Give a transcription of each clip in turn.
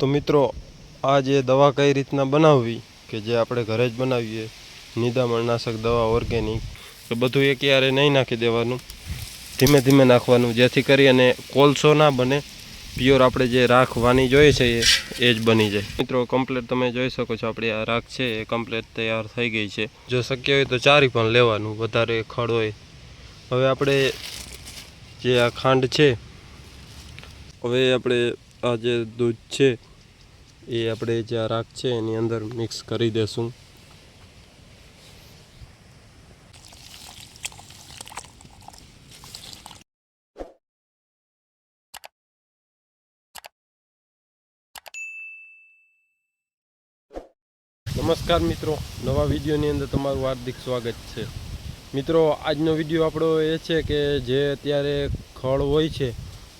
તો મિત્રો, આ જે દવા કઈ રીતના બનાવવી કે જે આપણે ઘરે જ બનાવીએ, નિદામણનાશક દવા, ઓર્ગેનિક તો બધું એક યારે નહીં નાખી દેવાનું. ધીમે ધીમે નાખવાનું, જેથી કરી અને કોલસો ના બને, પ્યોર આપણે જે રાખ વાની જોઈએ છે એ જ બની જાય. મિત્રો કમ્પ્લેટ તમે જોઈ શકો છો, આપણી આ રાખ છે, એ કમ્પ્લેટ તૈયાર થઈ ગઈ છે. જો શક્ય હોય તો ચારી પણ લેવાનું, વધારે ખડ હોય. હવે આપણે જે આ ખાંડ છે, હવે આપણે આ જે દૂધ છે એ આપણે જે રાખ છે એની અંદર મિક્સ કરી દેશું. નમસ્કાર મિત્રો, નવા વિડીયોની અંદર તમારું હાર્દિક સ્વાગત છે. મિત્રો, આજનો વીડિયો આપણો એ છે કે જે અત્યારે ખળ હોય છે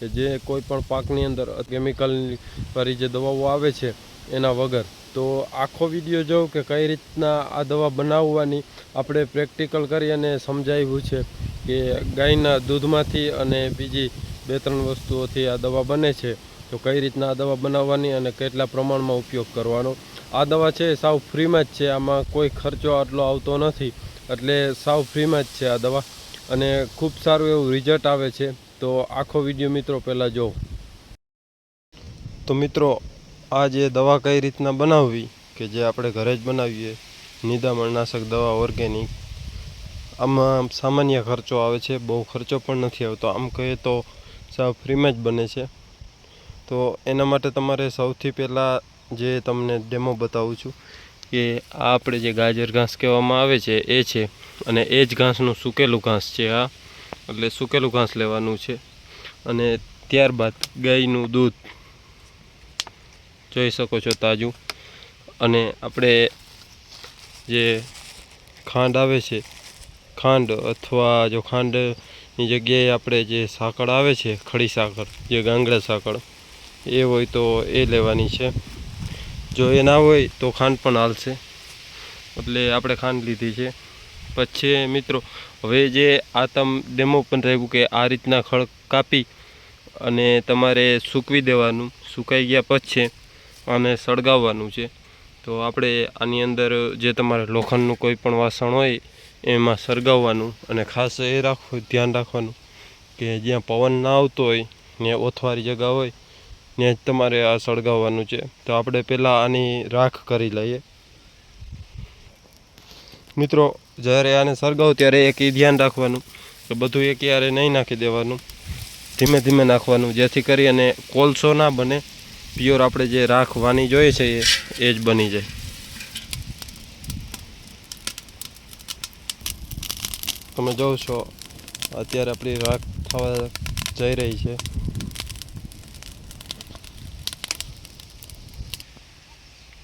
કે જે કોઈ પણ પાકની અંદર કેમિકલ વાળી જે દવાઓ આવે છે એના વગર. તો આખો વીડિયો જોઉં કે કઈ રીતના આ દવા બનાવવાની આપણે પ્રેક્ટિકલ કરી અને સમજાવ્યું છે કે ગાયના દૂધમાંથી અને બીજી બે ત્રણ વસ્તુઓથી આ દવા બને છે. તો કઈ રીતના આ દવા બનાવવાની અને કેટલા પ્રમાણમાં ઉપયોગ કરવાનો. આ દવા છે સાવ ફ્રીમાં જ છે, આમાં કોઈ ખર્ચો આટલો આવતો નથી. એટલે સાવ ફ્રીમાં જ છે આ દવા. અને ખૂબ સારું એવું રિઝલ્ટ આવે છે. તો આખો વીડિયો મિત્રો પહેલાં જોવો. તો મિત્રો, આ જે દવા કઈ રીતના બનાવવી કે જે આપણે ઘરે જ બનાવીએ, નિદામણનાશક દવા ઓર્ગેનિક, આમાં સામાન્ય ખર્ચો આવે છે, બહુ ખર્ચો પણ નથી આવતો. આમ કહીએ તો સાવ ફ્રીમાં જ બને છે. તો એના માટે તમારે સૌથી પહેલાં જે તમને ડેમો બતાવું છું કે આ આપણે જે ગાજર ઘાસ કહેવામાં આવે છે, એ છે. અને એ જ ઘાસનું સૂકેલું ઘાસ છે આ. એટલે સૂકેલું ઘાસ લેવાનું છે. અને ત્યારબાદ ગાયનું દૂધ. જોઈ શકો છો તાજું. અને આપણે જે ખાંડ આવે છે, ખાંડ અથવા જો ખાંડની જગ્યાએ આપણે જે સાકળ આવે છે, ખડી સાકળ, જે ગાંગડા સાકળ, એ હોય તો એ લેવાની છે. જો એ ના હોય તો ખાંડ પણ હાલશે. એટલે આપણે ખાંડ લીધી છે. પછી મિત્રો, હવે જે આ તમ ડેમો પણ રહ્યું કે આ રીતના ખળ કાપી અને તમારે સૂકવી દેવાનું, સુકાઈ ગયા પછી આને સળગાવવાનું છે. તો આપણે આની અંદર જે તમારે લોખંડનું કોઈ પણ વાસણ હોય, એમાં સળગાવવાનું અને ખાસ એ રાખવું, ધ્યાન રાખવાનું કે જ્યાં પવન ના આવતો હોય ત્યાં ઓથવારી જગ્યા હોય ત્યાં જ તમારે આ સળગાવવાનું છે. તો આપણે પહેલાં આની રાખ કરી લઈએ. મિત્રો જ્યારે આને સળગાવું ત્યારે એક એ ધ્યાન રાખવાનું કે બધું એક યારે નહીં નાખી દેવાનું. ધીમે ધીમે નાખવાનું, જેથી કરી અને કોલસો ના બને, પ્યોર આપણે જે રાખ વાની જોઈએ છે એ જ બની જાય. તમે જોવો છો, અત્યારે આપણી રાખ થવા જઈ રહી છે.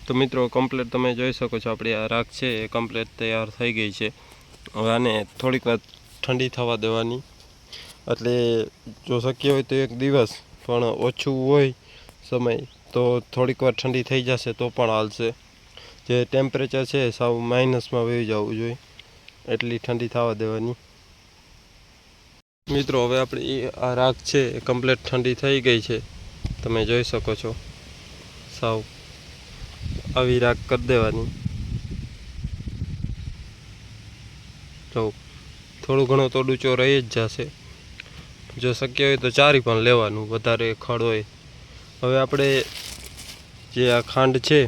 તો મિત્રો કમ્પ્લેટ તમે જોઈ શકો છો, આપણી આ રાખ છે, એ કમ્પ્લેટ તૈયાર થઈ ગઈ છે. હવે આને થોડીક વાર ઠંડી થવા દેવાની. એટલે જો શક્ય હોય તો એક દિવસ, પણ ઓછું હોય સમય, તો થોડીક વાર ઠંડી થઈ જશે તો પણ હાલશે. જે ટેમ્પરેચર છે સાવ માઇનસમાં વહી જવું જોઈએ. એટલી ઠંડી થવા દેવાની. મિત્રો, હવે આપણી આ રાખ છે, એ કમ્પ્લેટ ઠંડી થઈ ગઈ છે. તમે જોઈ શકો છો. સાવ આવી રાખ કરી દેવાની. તો થોડું ઘણું તો ડૂચો રહી જ જશે. જો શક્ય હોય તો ચારી પણ લેવાનું, વધારે ખડ હોય. હવે આપણે જે આ ખાંડ છે,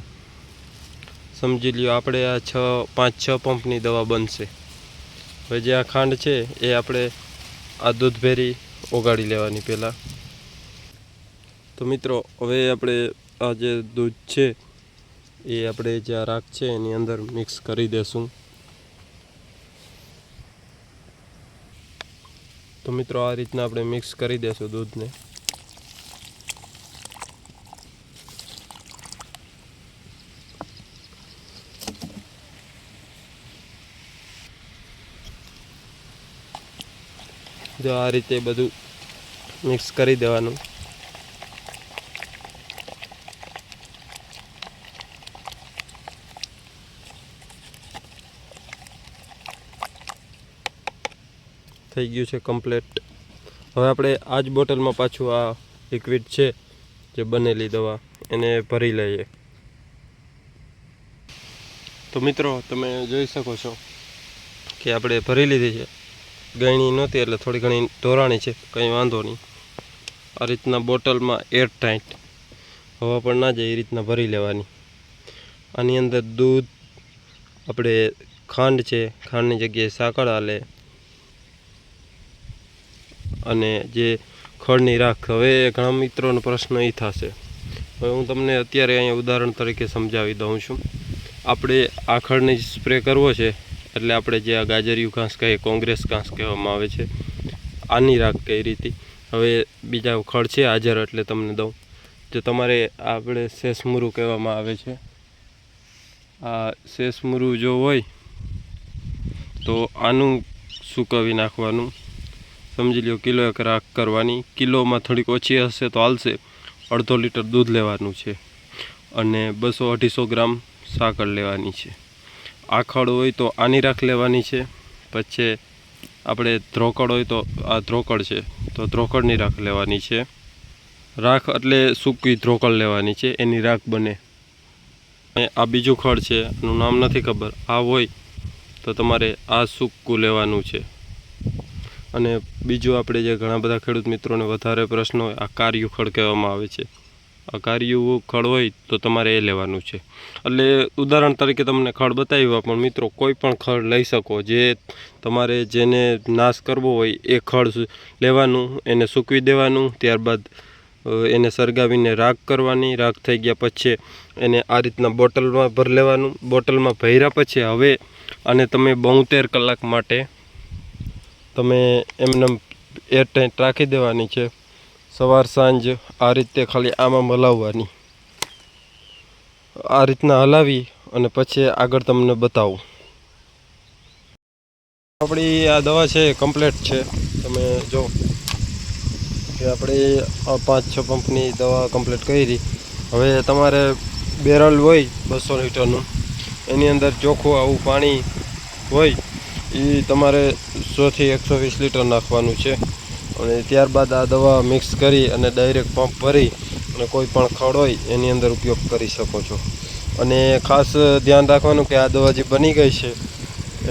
સમજી લ્યો આપણે આ છ, પાંચ, છ પંપની દવા બનશે. હવે જે આ ખાંડ છે, એ આપણે આ દૂધ ભેરી ઓગાળી લેવાની પહેલાં. તો મિત્રો, હવે આપણે આ જે દૂધ છે એ આપણે જે રાખ છે એની અંદર મિક્સ કરી દેશું. તો મિત્રો આ રીતના આપણે મિક્સ કરી દેશું દૂધને. જો આ રીતે બધું મિક્સ કરી દેવાનું. થઈ ગયું છે કમ્પ્લેટ હવે આપણે આ જ બોટલમાં પાછું આ લિક્વિડ છે, જે બનેલી દવા, એને ભરી લઈએ. તો મિત્રો, તમે જોઈ શકો છો કે આપણે ભરી લીધી છે. ગયણી નહોતી, એટલે થોડી ઘણી ધોરાણી છે, કંઈ વાંધો નહીં. આ રીતના બોટલમાં એર ટાઈટ હવા પણ ના જાય, એ રીતના ભરી લેવાની. આની અંદર દૂધ, આપણે ખાંડ છે, ખાંડની જગ્યાએ સાકર હાલે અને જે ખળની રાખ, હવે ઘણા મિત્રોનો પ્રશ્ન એ થશે. હવે હું તમને અત્યારે અહીંયા ઉદાહરણ તરીકે સમજાવી દઉં છું. આપણે આ ખળને સ્પ્રે કરવો છે, એટલે આપણે જે આ ગાજરિયું ઘાસ કહીએ, કોંગ્રેસ ઘાસ કહેવામાં આવે છે, આની રાખ કઈ રીતે? હવે બીજા ખડ છે હાજર એટલે તમને દઉં. જો તમારે આપણે શેષમુરું કહેવામાં આવે છે. આ શેષમુરું જો હોય, તો આનું સૂકવી નાખવાનું. સમજી લ્યો, કિલો એક રાખ કરવાની. કિલોમાં થોડીક ઓછી હશે તો હાલશે. અડધો લીટર દૂધ લેવાનું છે. અને બસો અઢીસો ગ્રામ સાકર લેવાની છે. આખડ હોય તો આની રાખ લેવાની છે. પછી આપણે ધ્રોકડ હોય તો આ ધ્રોકડ છે. તો ધ્રોકડની રાખ લેવાની છે. રાખ એટલે સૂકી ધ્રોકડ લેવાની છે. એની રાખ બને. આ બીજું ખડ છે. એનું નામ નથી ખબર. આ હોય તો તમારે આ સૂકું લેવાનું છે. અને બીજું આપણે જે ઘણા બધા ખેડૂત મિત્રોને વધારે પ્રશ્ન હોય, આ કાર્યું ખડ કહેવામાં આવે છે. આ કાર્યું ખડ હોય તો તમારે એ લેવાનું છે. એટલે ઉદાહરણ તરીકે તમને ખડ બતાવ્યા પણ મિત્રો કોઈ પણ ખડ લઈ શકો. જે તમારે જેને નાશ કરવો હોય, એ ખડ લેવાનું, એને સૂકવી દેવાનું, ત્યારબાદ એને સળગાવીને રાખ કરવાની. રાખ થઈ ગયા પછી એને આ રીતના બોટલમાં ભરી લેવાનું. બોટલમાં ભર્યા પછી હવે અને તમે બોતેર કલાક માટે તમે એમને એરટાઈટ રાખી દેવાની છે. સવાર, સાંજ આ રીતે ખાલી આમાં હલાવવાની. આ રીતના હલાવી અને પછી આગળ તમને બતાવું. આપણી આ દવા છે કમ્પ્લેટ છે. તમે જો કે આપણે પાંચ, છ પંપની દવા કમ્પ્લીટ કરી. હવે તમારે બેરલ હોય બસો લીટરનું. એની અંદર ચોખ્ખું આવું પાણી હોય એ તમારે સોથી એકસો વીસ લીટર નાખવાનું છે. અને ત્યારબાદ આ દવા મિક્સ કરી અને ડાયરેક્ટ પંપ ભરી અને કોઈ પણ ખડ હોય એની અંદર ઉપયોગ કરી શકો છો. અને ખાસ ધ્યાન રાખવાનું કે આ દવા જે બની ગઈ છે,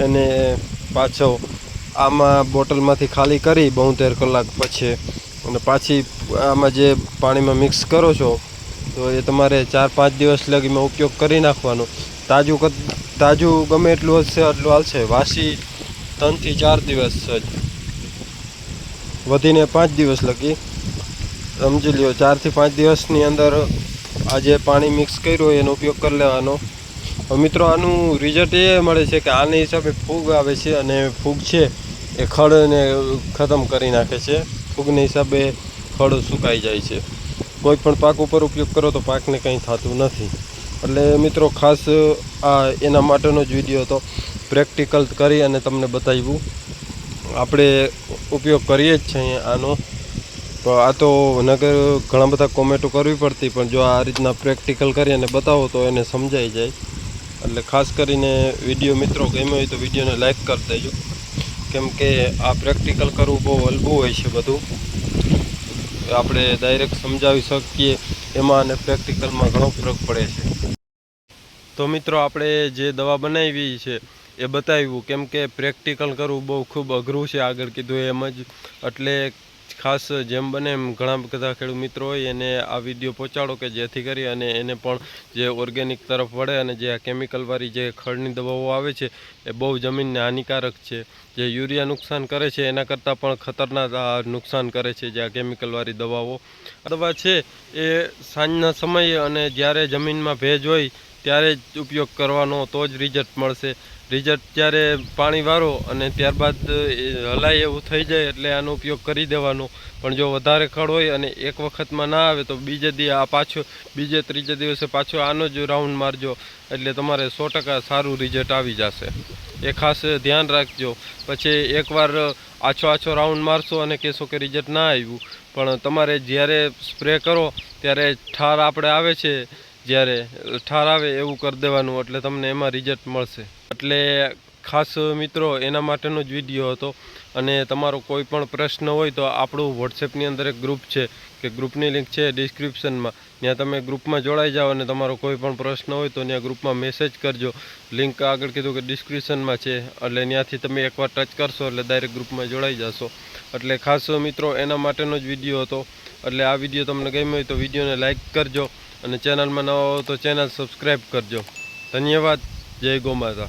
એને પાછો આમાં બોટલમાંથી ખાલી કરી બોતેર કલાક પછી અને પાછી આમાં જે પાણીમાં મિક્સ કરો છો, તો એ તમારે ચાર પાંચ દિવસ લગીમાં ઉપયોગ કરી નાખવાનો. તાજું કદ તાજું ગમે એટલું હશે એટલું હાલશે વાસી ત્રણથી ચાર દિવસ જ. વધીને પાંચ દિવસ લગી. સમજી લ્યો, ચારથી પાંચ દિવસની અંદર આ જે પાણી મિક્સ કર્યું હોય, એનો ઉપયોગ કરી લેવાનો. મિત્રો, આનું રિઝલ્ટ એ મળે છે કે આની હિસાબે ફૂગ આવે છે અને ફૂગ છે, એ ખડને ખતમ કરી નાખે છે. ફૂગને હિસાબે ખડ સુકાઈ જાય છે. કોઈ પણ પાક ઉપર ઉપયોગ કરો તો પાકને કંઈ થતું નથી. એટલે મિત્રો ખાસ, આ એના માટેનો જ વીડિયો હતો. પ્રેક્ટિકલ કરી અને તમને બતાવ્યું. આપણે ઉપયોગ કરીએ જ છીએ આનો. તો આ તો નગર ઘણા બધા કોમેન્ટો કરવી પડતી, પણ જો આ રીતના પ્રેક્ટિકલ કરી અને બતાવો તો એને સમજાઈ જાય. એટલે ખાસ કરીને વીડિયો મિત્રો ગમ્યો હોય તો વિડીયોને લાઇક કરી દેજો. કેમ કે આ પ્રેક્ટિકલ કરવું બહુ અલબું હોય છે બધું. આપણે ડાયરેક્ટ સમજાવી શકીએ. એમાં અને પ્રેક્ટિકલમાં ઘણો ફરક પડે છે. તો મિત્રો, આપણે જે દવા બનાવી છે, એ બતાવ્યું. કેમ કે પ્રેક્ટિકલ કરવું બહુ ખૂબ અઘરું છે, આગળ કીધું એમ જ. એટલે ખાસ જેમ બને એમ ઘણા બધા ખેડૂત મિત્રો હોય એને આ વીડિયો પહોંચાડો કે જેથી કરી અને એને પણ જે ઓર્ગેનિક તરફ વળે અને જે આ કેમિકલવાળી જે ખડની દવાઓ આવે છે, એ બહુ જમીનને હાનિકારક છે. જે યુરિયા નુકસાન કરે છે, એના કરતાં પણ ખતરનાક નુકસાન કરે છે જે આ કેમિકલવાળી દવાઓ. અથવા છે, એ સાંજના સમયે અને જ્યારે જમીનમાં ભેજ હોય ત્યારે જ ઉપયોગ કરવાનો તો જ રિઝલ્ટ મળશે. રિઝલ્ટ જ્યારે પાણી વારો અને ત્યારબાદ હલાય એવું થઈ જાય એટલે આનો ઉપયોગ કરી દેવાનો. પણ જો વધારે ખડ હોય અને એક વખતમાં ના આવે તો બીજે દી આ પાછો, બીજે ત્રીજે દિવસે પાછો આનો જ રાઉન્ડ મારજો. એટલે તમારે સો ટકા સારું રિઝલ્ટ આવી જશે. એ ખાસ ધ્યાન રાખજો. પછી એકવાર આછો આછો રાઉન્ડ મારશો અને કહેશો કે રિઝલ્ટ ના આવ્યું. પણ તમારે જ્યારે સ્પ્રે કરો ત્યારે ઠાર આપણે આવે છે. જ્યારે ઠાર આવે એવું કરી દેવાનું, એટલે તમને એમાં રિઝલ્ટ મળશે. એટલે ખાસ મિત્રો, એના માટેનો જ વીડિયો હતો. અને તમારો કોઈ પણ પ્રશ્ન હોય તો આપણું વોટ્સએપની અંદર એક ગ્રુપ છે, કે ગ્રુપની લિંક છે ડિસ્ક્રિપ્શનમાં ત્યાં તમે ગ્રુપમાં જોડાઈ જાઓ અને તમારો કોઈ પણ પ્રશ્ન હોય તો ત્યાં ગ્રુપમાં મેસેજ કરજો. લિંક આગળ કીધું કે ડિસ્ક્રિપ્શનમાં છે, એટલે ત્યાંથી તમે એકવાર ટચ કરશો એટલે ડાયરેક્ટ ગ્રુપમાં જોડાઈ જશો. એટલે ખાસ મિત્રો, એના માટેનો જ વીડિયો હતો. એટલે આ વીડિયો તમને ગમ્યો હોય તો વિડીયોને લાઇક કરજો અને ચેનલમાં નવા હો તો ચેનલ સબસ્ક્રાઈબ કરજો. ધન્યવાદ. જય ગો માતા